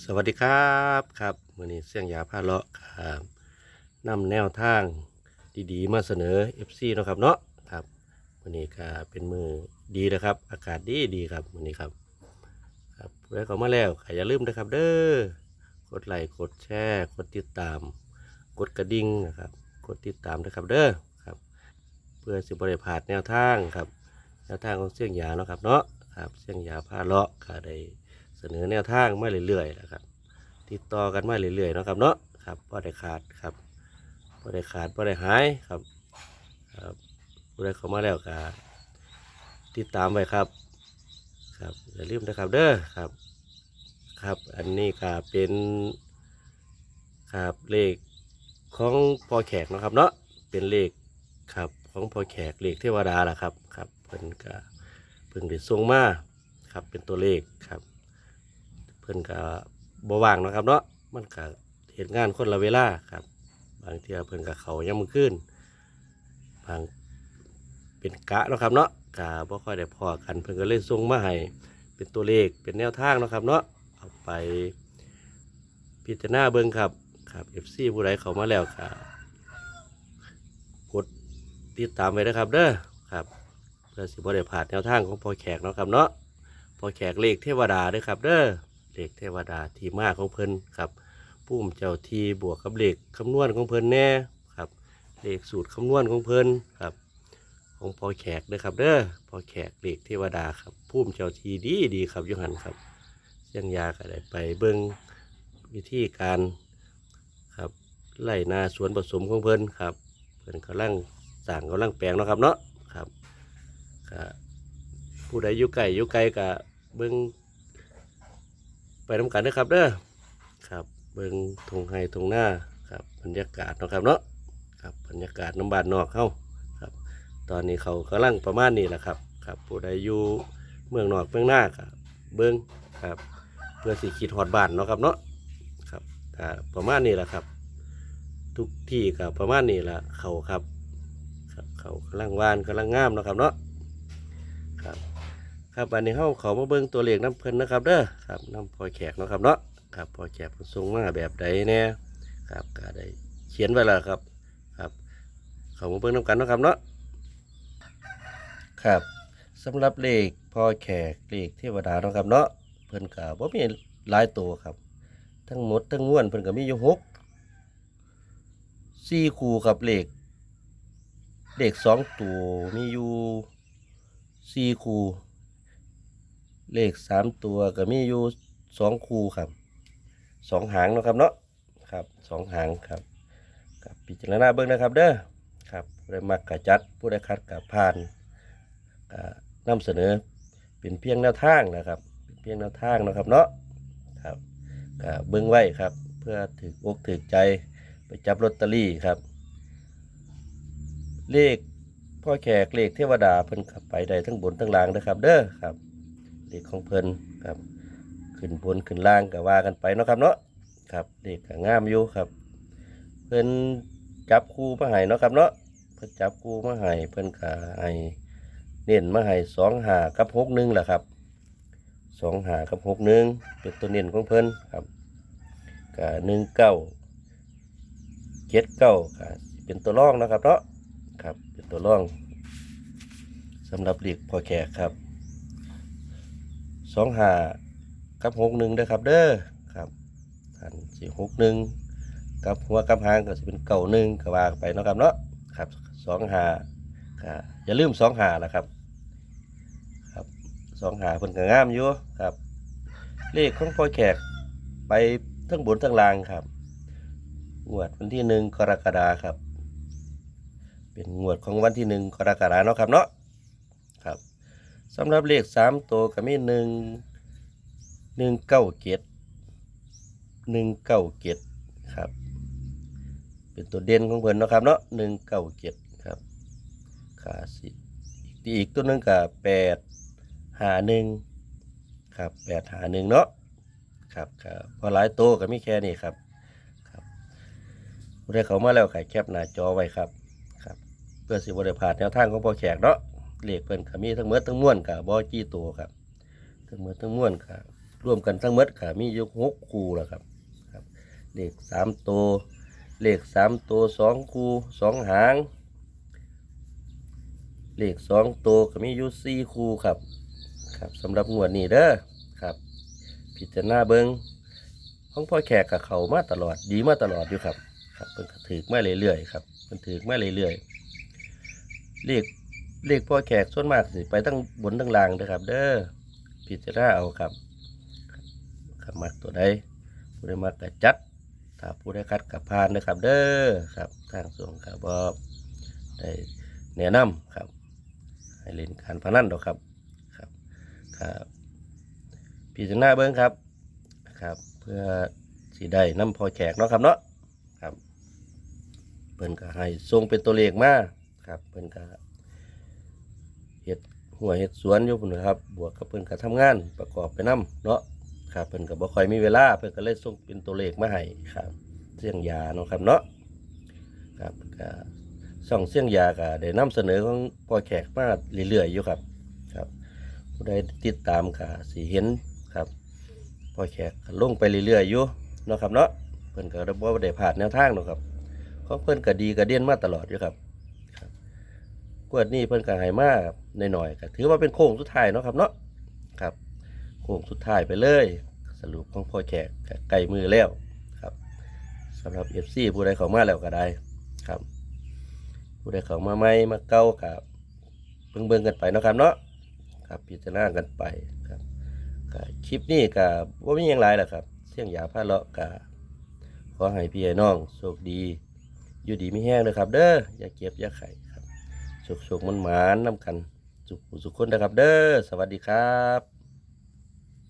สวัสดีครับครับวันนี้เสี่ยงยาผ้าเลาะครับนำแนวทางดีๆ มาเสนอ FC เนาะครับเนาะครับวันนี้ก็เป็นมือดีนะครับ อากาศดีดีครับวันนี้ครับครับเพื่อเขามาแล้วอย่าลืมนะครับ เด้อกดไลค์กดแชร์กดติดตาม กดกระดิ่งนะครับ กดติดตามนะครับเด้อครับ เพื่อสิบริพลาดแนวทางครับแนวทางของเสี่ยงยาเนาะครับเนาะครับเสี่ยงยาผ้าเลาะก็ได้ สนอแนวทางมาเรื่อยๆนะครับติดต่อกันมาเรื่อยๆนะครับเนาะครับพ่ได้ขาดครับพ่ได้ขาดพ่ได้หายครับครับผู้ใดเข้ามาแล้วก็ติดตามไว้ครับครับอย่าลืมนะครับเด้อครับ ครับอันนี้ก็เป็นครับเลขของพอแขกนะครับเนาะเป็นเลขครับของพอแขกเลขเทวดาล่ะครับครับเพิ่นก็เพิ่งได้ส่งมาครับเป็นตัวเลขครับ เพิ่นก็บ่ว่างเนาะครับเนาะมันก็เหตุงานคนละเวลาครับ บางเที่ยเพิ่นก็เขายังมือขึ้นบางเป็นกะเนาะครับเนาะกะบ่ค่อยได้พอกันเพิ่นก็เลยส่งมาให้เป็นตัวเลขเป็นแนวทางเนาะครับเนาะเอาไปพิจารณาเบิ่งครับครับ FC ผู้ใดเข้ามาแล้วก็กดติดตามไว้นะครับเด้อครับเพื่อสิบ่ได้พลาดแนวทางของพอแขกเนาะครับเนาะพอแขกเลขเทวดาด้อครับเด้อ เลขเทวดาที่มาของเพิ่นครับปุ้มเจ้าทีบวกกับเลขคำนวณของเพิ่นแน่ครับเลขสูตรคำนวณของเพิ่นครับของพอแขกเด้อครับเด้อพอแขกเลขเทวดาครับปุ้มเจ้าทีดีดีครับยุหันครับเสียงยาก็ได้ไปเบิ่งวิธีการครับไล่นาสวนผสมของเพิ่นครับเพิ่นกำลังสั่งกำลังแปลงเนาะครับเนาะครับผู้ใดอยู่ไกลอยู่ไกลก็เบิ่ง ไปทำกันนะครับเด้อครับเบิ่งทงไฮทงหน้าครับบรรยากาศเนาะครับเนาะครับบรรยากาศน้ำบานนอกเข้าครับ ตอนนี้เขากำลังประมาณนี้แหละครับครับผู้ใดอยู่เมืองนอกเมืองหน้าครับเบิ่งครับ เพื่อสิขีดหอดบานเนาะครับเนาะครับประมาณนี้แหละครับ ทุกที่ก็ประมาณนี้แหละเขาครับครับเขากำลังวานกำลังงามเนาะครับเนาะ ครับอันนี้เขาเขามาเบิ่งตัวเลขน้ำเพลินนะครับเด้อครับน้ำพอแขกนะครับเนาะครับพอแขกเพิ่นส่งมาแบบใดเนี่ยครับก็ได้เขียนไว้แล้วครับครับ เขามาเบิ่งน้ำกันนะครับเนาะครับสำหรับเลขพอแขกเลขเทวดาเนาะครับเนาะเพิ่นก็บ่มีหลายตัวครับ ทั้งหมดทั้งมวลเพิ่นก็มีอยู่หกสี่คู่ครับเลขเลขสองตัวมีอยู่สี่คู่ เลขสามตัวก็มีอยู่สองคู่ครับสองหางนะครับเนาะครับสองหางครับกับพิจารณาเบิ้งนะครับเด้อครับผู้ใดมักกะจัดผู้ใดคัดกะผ่านกะนำเสนอเป็นเพียงแนวทางนะครับ เป็นเพียงแนวทางนะครับเนาะครับกะเบิ้งไว้ครับ เพื่อถืออกถือใจไปจับลอตเตอรี่ครับ เลขพ่อแขกเลขเทวดาเพิ่นขับไปได้ทั้งบนทั้งล่างนะครับ เด้อครับ เลขของเพิ่นครับ ขึ้นบนขึ้นล่างก็ว่ากันไปเนาะครับเนาะครับเลขก็งามอยู่ครับ เพิ่นจับคู่มาให้เนาะครับเนาะเพิ่นจับคู่มาให้เพิ่นก็ให้เน้นมาให้สองหากับหกหนึ่งแหละครับสองหากับหกหนึ่งเป็นตัวเน้นของเพิ่นครับก็หนึ่งเก้าเจ็ดเก้าก็เป็นตัวร่องนะครับเนาะครับเป็นตัวร่องสำหรับเลขพอแขกครับ สองหากับหกหนึ่งเด้ครับเด้อครับอันสี่หกหนึ่งกับหัวกับหางก็จะเป็นเก่าหนึ่งก็ว่าไปเนาะครับเนาะครับสองหาก็อย่าลืมสองหาละครับครับสองหาเพิ่นก็งามอยู่ครับ เลขของพ่อแขกไปทั้งบนทั้งล่างครับงวดวันที่หนึ่งกรกฎาครับ เป็นงวดของวันที่หนึ่งกรกฎาเนาะครับเนาะ สำหรับเลขสามตัวก็มีหนึ่งหนึ่งเก้าเกตหนึ่งเก้าเกตครับ เป็นตัวเด่นของเพิ่นเนาะครับเนาะหนึ่งเก้าเกตครับขาสิอีกอีกตัวหนึงก็แปดหาหนึ่งครับแปดหาหนึ่งเนาะครับครับพอหลายตัวก็มีแค่นี้ครับครับผู้เขามาแล้วขายแคปหน้าจอไว้ครับครับ เพื่อสิบริพลาดแนวทางของพอแขกเนาะ เลขเพิ่นก็มีทั้งเมื่อทั้งมวลกับบอจี้ตัวครับ ทั้งเมื่อทั้งมวลกับรวมกันทั้งหมดก็มีอยู่หกคู่แล้วครับครับเลขสามตัวเลขสามตัวสองคู่สองหางเลขสองตัวก็มีอยู่สี่คู่ครับครับสำหรับงวดนี้เด้อครับ พิจารณาเบิงของพ่อแขกกับเขามาตลอดดีมาตลอดอยู่ครับครับเพิ่นก็ถือมาเรื่อยๆครับเพิ่นถือมาเรื่อยๆเลข เลขพ่อแขกส่วนมากสิไปทั้งบนทั้งล่างเด้อครับ เด้อพิจารณาเอาครับครับมักตัวใดผู้ใดมักก็จัด ถ้าผู้ใดคัดกับพานนะครับ เด้อครับทางส่งกับบอบได้แนะนำครับ ให้เล่นการพนันดอกครับครับครับพิจารณาเบิ้งครับครับ เพื่อสิได้น้ำพอแขกเนาะครับเนาะครับเพิ่นก็ให้ส่งเป็นตัวเลขมาครับเพิ่นก็ เฮ็ดหัวเฮ็ดสวนอยู่พุ่นครับ บวกกับเพิ่นก็ทำงานประกอบไปนํเนาะครับเพิ่นก็บ่ค่อยมีเวลาเพิ่นก็เลยส่งเป็นตัวเลขมาให้ครับเสียงยาเนาะครับเนาะครับก็ส่องเสียงยาก็ได้นำเสนอของพอแขกมาเรื่อยๆอยู่ครับครับ ผู้ใดติดตามก็สิเห็นครับพอแขกก็ลงไปเรื่อยๆอยู่เนาะครับเนาะเพิ่นก็บ่ได้ผ่านแนวทางเนาะครับของเพิ่นก็ดีก็เด่นมาตลอดอยู่ครับ กวดนี้เพิ่นก็ให้มาหน่อยๆก็ถือว่าเป็นโค้งสุดท้ายเนาะครับเนาะครับโค้งสุดท้ายไปเลย สรุปของพ่อแขกก็ใกล้มือแล้วครับสำหรับ FC ผู้ใดเข้ามาแล้วก็ได้ครับ ผู้ใดเข้ามาใหม่มาเก่ากับเบิ่งๆกันไปเนาะครับเนาะครับพิจารณากันไปครับก็คลิปนี้ก็ว่ามีอย่างไรล่ะครับเสียงยาพาเลาะก็ขอให้พี่ไอ้น้องโชคดี อยู่ดีไม่แห้งเลยครับ เด้ออย่าเก็บอย่าไข่ โชคโชคมันหมานน้ำกันสุขสุขคนนะครับ เด้อสวัสดีครับ